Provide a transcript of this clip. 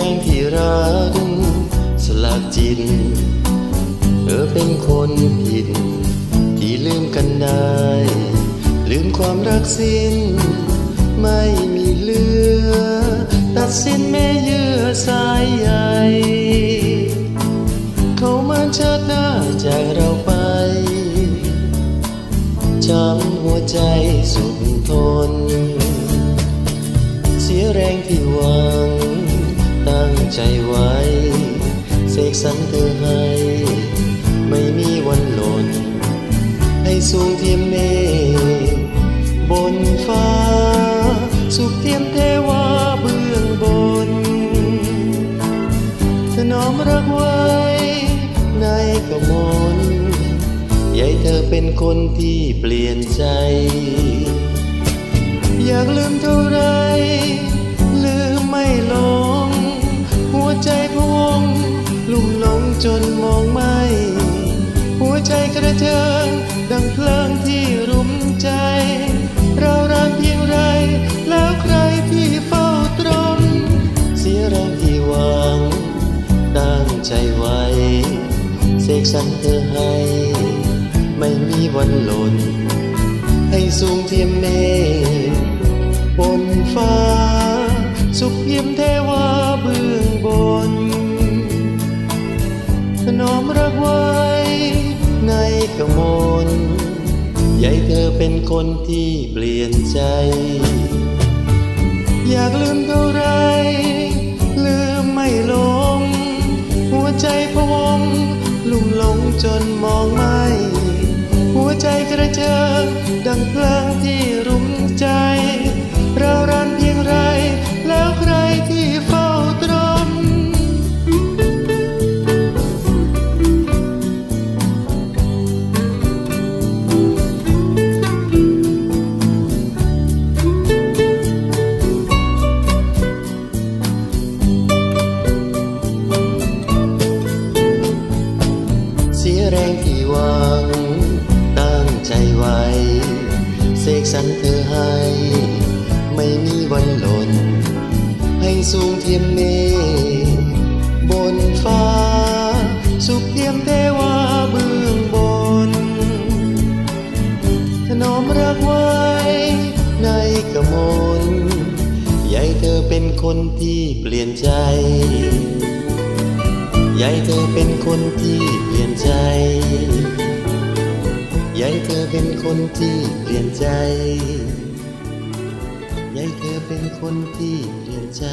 แรงที่รักสลากจิตเธอเป็นคนผิด ที่ลืมกันได้ ลืมความรักสิ้น ไม่มีเหลือ ตัดสินแม่เยื่อสายใยเขามาเชิดหน้าจากเราไปช้ำหัวใจสุดทน เสียแรงที่วัง สกสรรเธอให้ ไม่มีวันหล่น ให้สูงเทียมเมฆบนฟ้า สุขเทียมเทวาเบื้องบนถนอมรักไว้ ในกมลยายเธอเป็นคนที่เปลี่ยนใจ อยากลืมเท่าไร เสกสรรเธอให้ ไม่มีวันหล่น ให้สูงเทียมเมฆบนฟ้า สุขเยี่ยมเทวาเบื้องบนถนอมรักไว้ในกมลยายเธอเป็นคนที่เปลี่ยนใจ อยากลืมเท่าไร จนมองไม่ หัวใจกระเจิงดังเพลิงที่รู้ ไว้เสกสรรเธอให้ ไม่มีวันหล่น ให้สูงเทียมเมฆบนฟ้า สุขเทียมเทวาเบื้องบน ถนอมรักไว้ในกระมลยายเธอเป็นคนที่เปลี่ยนใจยายเธอเป็นคนที่เปลี่ยนใจ ยายเธอเป็นคนที่เปลี่ยนใจ ยายเธอเป็นคนที่เปลี่ยนใจ